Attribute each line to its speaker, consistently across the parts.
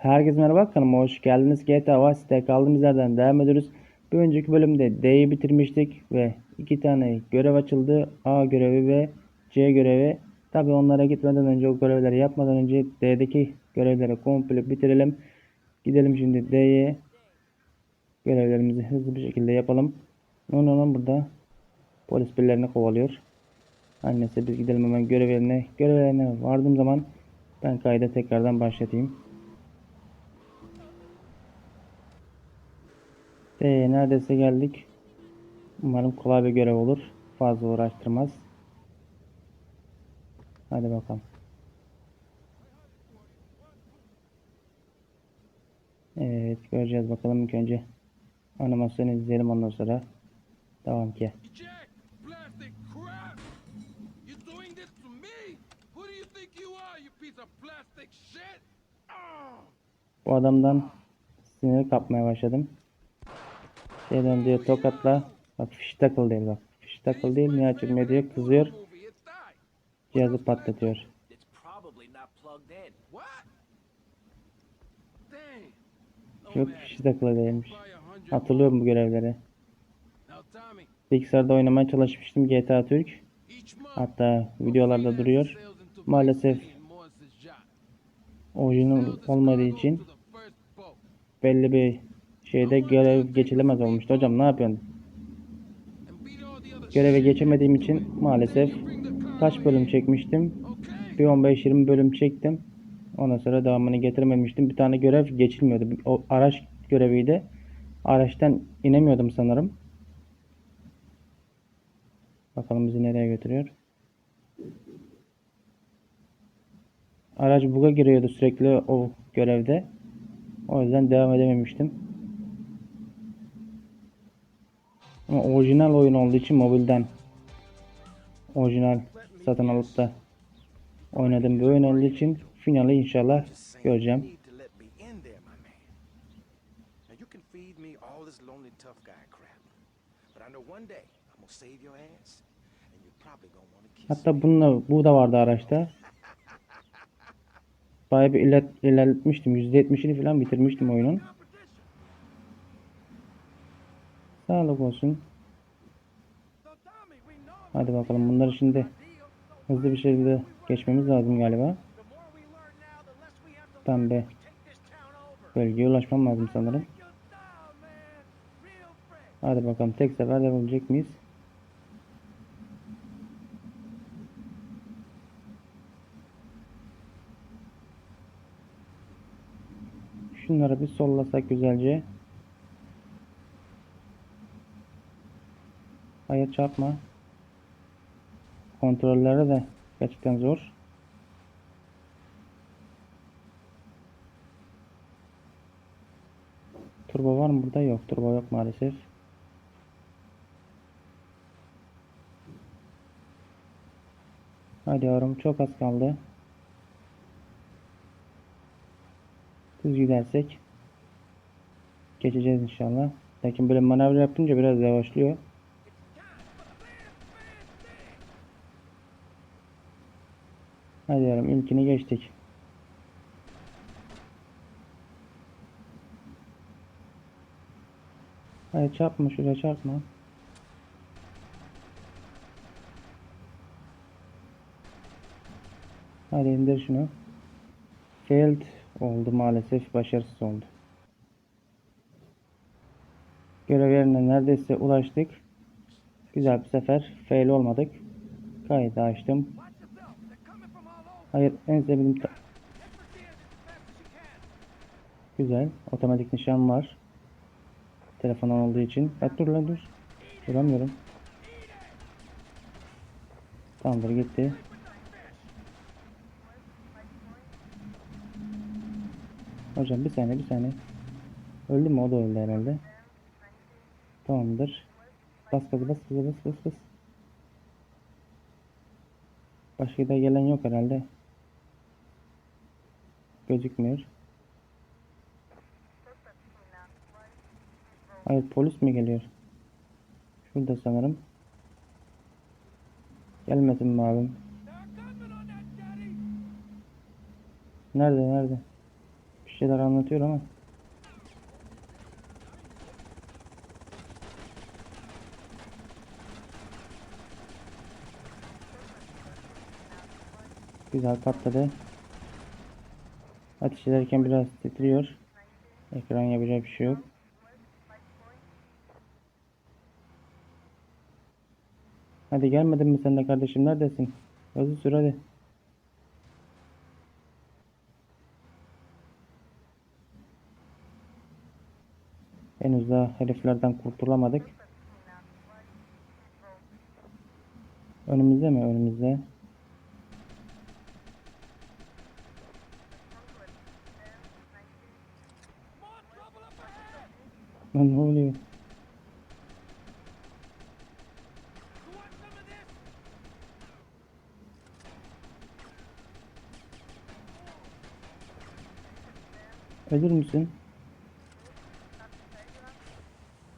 Speaker 1: Herkese merhaba kanalıma hoş geldiniz. GTA Vice'de kaldığımız yerden devam ediyoruz. Bir önceki bölümde D'yi bitirmiştik ve iki tane görev açıldı. A görevi ve C görevi. Tabi onlara gitmeden önce o görevleri yapmadan önce D'deki görevleri komple bitirelim. Gidelim şimdi D'ye. Görevlerimizi hızlı bir şekilde yapalım. Onun burada polis birilerini kovalıyor. Annesi biz gidelim hemen görevlerine. Görevlerine vardığım zaman ben kayda tekrardan başlatayım. Ee, neredeyse geldik. Umarım kolay bir görev olur. Fazla uğraştırmaz. Hadi bakalım. Evet göreceğiz bakalım ilk önce. Animasyonu izleyelim ondan sonra. Devam ki. Bu adamdan sinir kapmaya başladım. Şeyden diyor tokatla. Bak fiş takıl değil bak. Fiş takıl değil niye açılmıyor diyor kızıyor. Cihazı patlatıyor. Yok
Speaker 2: matter.
Speaker 1: fiş takılı değilmiş. Hatırlıyorum bu görevleri. Bilgisayarda oynamaya çalışmıştım GTA Türk. Hatta videolarda duruyor. Maalesef orijinal olmadığı için belli bir şeyde görev geçilemez olmuştu. Hocam ne yapıyorsun? Göreve geçemediğim için maalesef kaç bölüm çekmiştim? Bir 15-20 bölüm çektim. Ondan sonra devamını getirememiştim. Bir tane görev geçilmiyordu. O araç göreviydi. Araçtan inemiyordum sanırım. Bakalım bizi nereye götürüyor. Araç buga giriyordu sürekli o görevde. O yüzden devam edememiştim. Ama orijinal oyun olduğu için mobilden orijinal satın alıp da oynadığım bir oyun olduğu için finali inşallah göreceğim. Hatta bununla bu da vardı araçta. Bayağı bir iler, ilerletmiştim. %70'ini falan bitirmiştim oyunun. Sağlık olsun. Hadi bakalım bunları şimdi hızlı bir şekilde geçmemiz lazım galiba. Pembe bölgeye ulaşmam lazım sanırım. Hadi bakalım tek seferde yapabilecek miyiz? Şunları bir sollasak güzelce. Hayır çarpma. Kontrolleri de gerçekten zor. Turbo var mı burada? Yok. Turbo yok maalesef. Hadi yavrum çok az kaldı. Düz gidersek geçeceğiz inşallah. Lakin böyle manevra yapınca biraz yavaşlıyor. Hadi yavrum ilkini geçtik. Hadi çarpma şuraya çarpma. Hadi indir şunu. Failed oldu maalesef. Başarısız oldu. Görev yerine neredeyse ulaştık. Güzel bir sefer. Fail olmadık. Kaydı açtım. Hayır en sevdiğim ta- Güzel. Otomatik nişan var. Telefondan olduğu için. Ha, dur lan dur. Duramıyorum. Tamamdır gitti. Hocam bir saniye bir saniye. Öldü mü? O da öldü herhalde. Tamamdır. Bas gazı bas gazı bas bas bas. Başka da gelen yok herhalde. Gözükmüyor. Hayır polis mi geliyor? Şurada sanırım. Gelmesin mi abim? Nerede nerede? şeyler anlatıyor ama. Güzel patladı. Ateş ederken biraz titriyor. Ekran yapacak bir şey yok. Hadi gelmedin mi sen de kardeşim neredesin? Hızlı sür hadi. Henüz daha heriflerden kurtulamadık. Önümüzde mi? Önümüzde. Lan ne oluyor? Ölür müsün?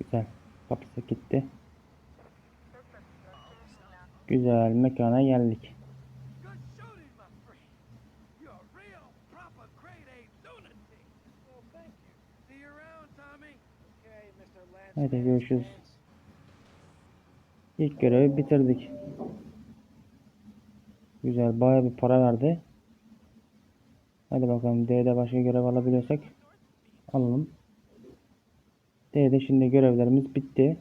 Speaker 1: Güzel. Kapısı gitti. Güzel mekana geldik. Hadi görüşürüz. İlk görevi bitirdik. Güzel baya bir para verdi. Hadi bakalım D'de başka görev alabiliyorsak alalım. D'de şimdi görevlerimiz bitti.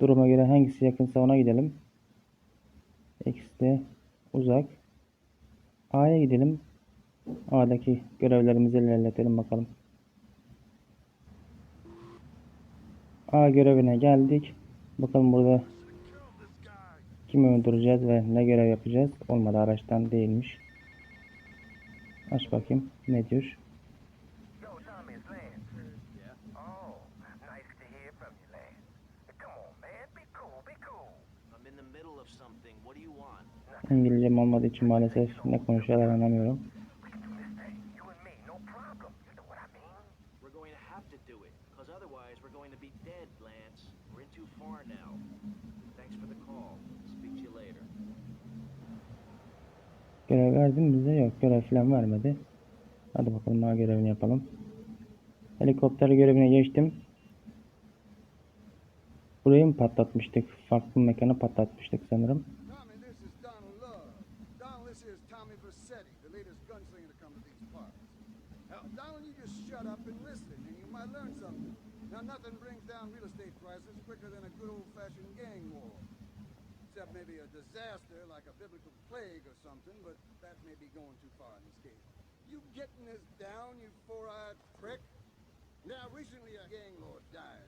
Speaker 1: Duruma göre hangisi yakınsa ona gidelim. X'de uzak. A'ya gidelim. A'daki görevlerimizi ilerletelim bakalım. A görevine geldik. Bakalım burada kimi öldüreceğiz ve ne görev yapacağız. Olmadı araçtan değilmiş. Aç bakayım. Ne diyor?
Speaker 3: Yo, Tommy, it's Lance. Oh, nice to
Speaker 1: Görev verdim bize yok. Görev falan vermedi. Hadi bakalım A görevini yapalım. Helikopter görevine geçtim. Burayı mı patlatmıştık? Farklı mekanı patlatmıştık sanırım.
Speaker 4: Now, nothing brings down real estate prices quicker than a good old-fashioned gang war. Except maybe a disaster like a biblical plague or something, but that may be going too far in this case. You getting this down, you four-eyed prick? Now, recently a gang lord died.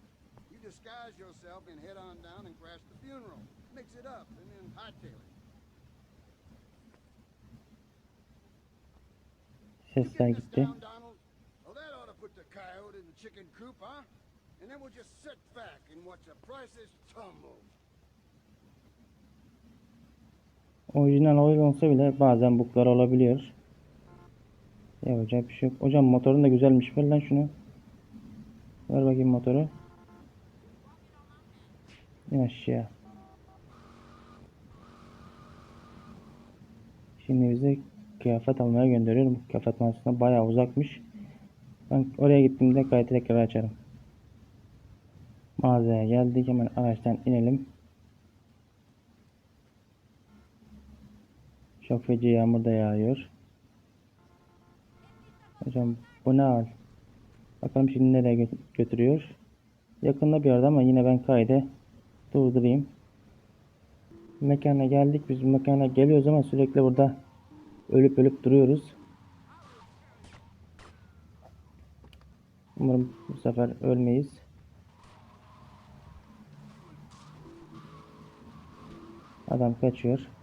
Speaker 4: You disguise yourself and head on down and crash the funeral. Mix it up and then hightail it.
Speaker 1: Sesler
Speaker 4: get this down, Donald? Well, that ought to put the coyote in the chicken coop, huh? And then we'll just sit back and watch the prices tumble.
Speaker 1: Orijinal oyun olsa bile bazen bug'lar olabiliyor. Yapacak bir şey yok. Hocam motorun da güzelmiş. Ver lan şunu. Ver bakayım motoru. İn. Şimdi bize kıyafet almaya gönderiyorum. Kıyafet mağazasına bayağı uzakmış. Ben oraya gittiğimde kaydı açarım. Mağazaya geldik. Hemen araçtan inelim. Çok feci yağmur da yağıyor. Hocam bu ne hal? Bakalım şimdi nereye gö- götürüyor. Yakında bir yerde ama yine ben kaydı durdurayım. Mekana geldik. Biz mekana geliyoruz ama sürekli burada ölüp ölüp duruyoruz. Umarım bu sefer ölmeyiz. Adam kaçıyor.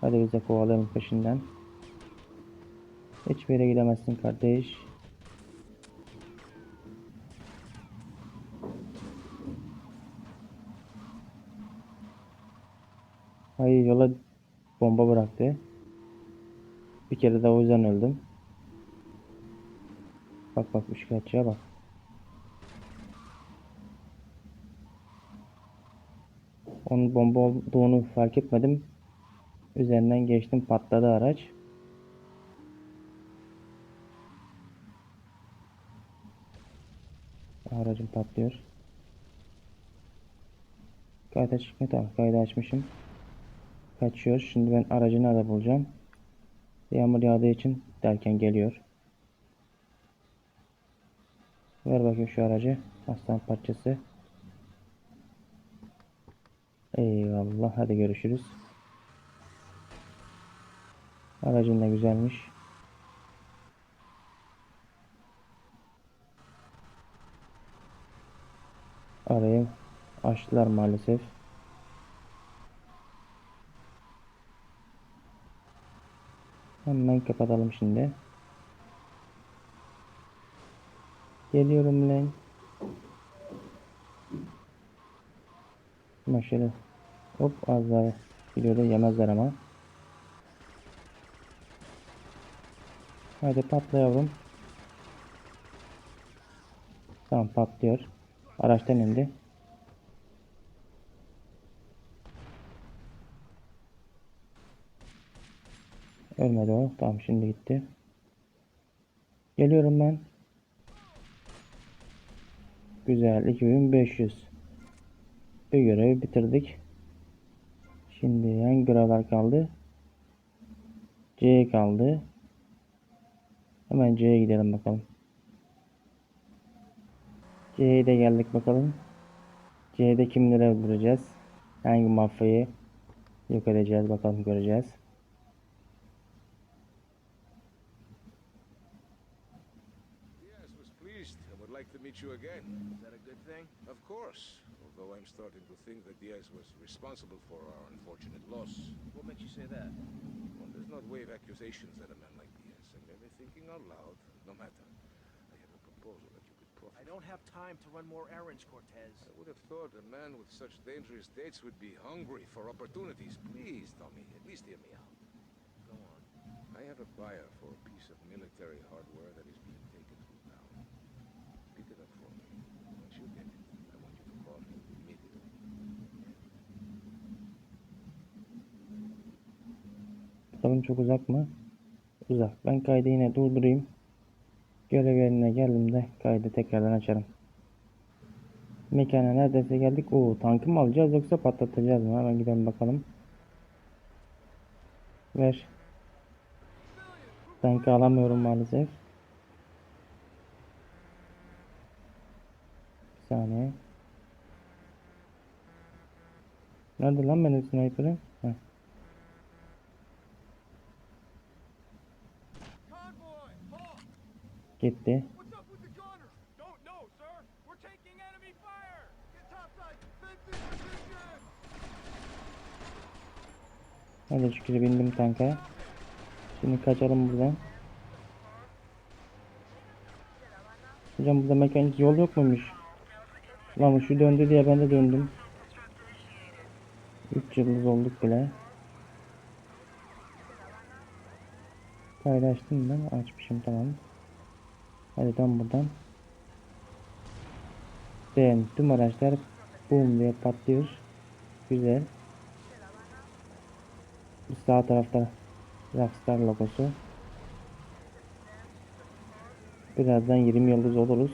Speaker 1: Hadi biz de kovalayalım peşinden. Hiçbir yere gidemezsin kardeş. Ay yola bomba bıraktı. Bir kere de o yüzden öldüm. Bak bak üçkağıtçıya bak. Onun bomba olduğunu fark etmedim. Üzerinden geçtim patladı araç. Aracım patlıyor. Kayıt açık mı? Tamam kaydı açmışım. Kaçıyor. Şimdi ben aracı nerede bulacağım? Yağmur yağdığı için derken geliyor. Ver bakayım şu aracı. Aslan parçası. Eyvallah. Hadi görüşürüz. Aracın da güzelmiş. Arayı açtılar maalesef. Hemen kapatalım şimdi. Geliyorum lan. Şöyle hop az daha gidiyordu yemezler ama. Hadi patla yavrum. Tamam patlıyor. Araçtan indi. Ölmedi o. Tamam şimdi gitti. Geliyorum ben. Güzel. 2500. Bir görevi bitirdik. Şimdi hangi görevler kaldı? C kaldı. Hemen C'ye gidelim bakalım. C'ye de geldik bakalım. C'de kimleri öldüreceğiz? Hangi mafyayı yok edeceğiz bakalım göreceğiz.
Speaker 5: Yes, was pleased and would like to meet you again.
Speaker 6: Is that a good thing?
Speaker 5: Of course, although I'm starting to think that Diaz was responsible for our unfortunate loss.
Speaker 6: What makes you say that?
Speaker 5: One does not wave accusations at a man like Diaz. I'm thinking out loud. No matter. I have a proposal that you could profit.
Speaker 6: I don't have time to run more errands, Cortez.
Speaker 5: I would have thought a man with such dangerous dates would be hungry for opportunities. Please, Tommy, at least hear me out.
Speaker 6: Go on.
Speaker 5: I have a buyer for a piece of military hardware that is being taken to town. Pick it up for me. Once you get it, I want you to call me immediately.
Speaker 1: Bakalım çok uzak mı? Uzak. Ben kaydı yine durdurayım. Görev yerine geldiğimde kaydı tekrardan açarım. Mekana neredeyse geldik. Oo tankı mı alacağız yoksa patlatacağız mı? Hemen gidelim bakalım. Ver. Tankı alamıyorum maalesef. Bir saniye. Nerede lan benim sniper'ım?
Speaker 2: Position!
Speaker 1: Hadi şükür bindim tanka. Şimdi kaçalım buradan. Hocam burada mekanik yol yok muymuş? Lan şu döndü diye ben de döndüm. 3 yıldız olduk bile. Paylaştım ben. Açmışım tamam. Hadi tam buradan. Beğen. Tüm araçlar boom diye patlıyor. Güzel. Sağ tarafta Rockstar logosu. Birazdan 20 yıldız oluruz.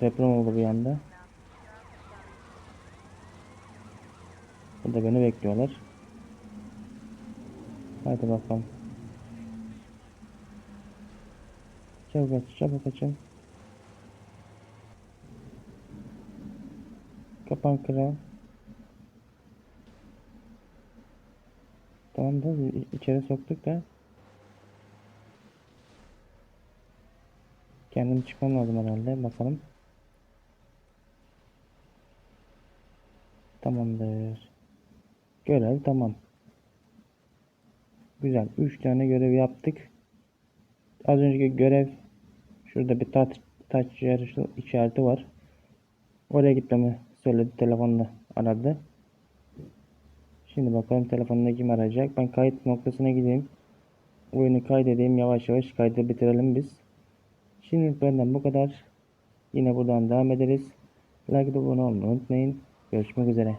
Speaker 1: Deprem oldu bir anda. Burada beni bekliyorlar. Hadi bakalım. Çabuk aç, çabuk açın. Kapan kral. Tamam da içeri soktuk da. Kendim çıkmam lazım herhalde. Bakalım. Tamamdır. Görev tamam. Güzel. 3 tane görev yaptık. Az önceki görev şurada bir taç, taç işareti- işareti var. Oraya gitmemi söyledi. Telefonla aradı. Şimdi bakalım telefonda kim arayacak. Ben kayıt noktasına gideyim. Oyunu kaydedeyim. Yavaş yavaş kaydı bitirelim biz. Şimdilik benden bu kadar. Yine buradan devam ederiz. Like abone olmayı unutmayın. Görüşmek üzere.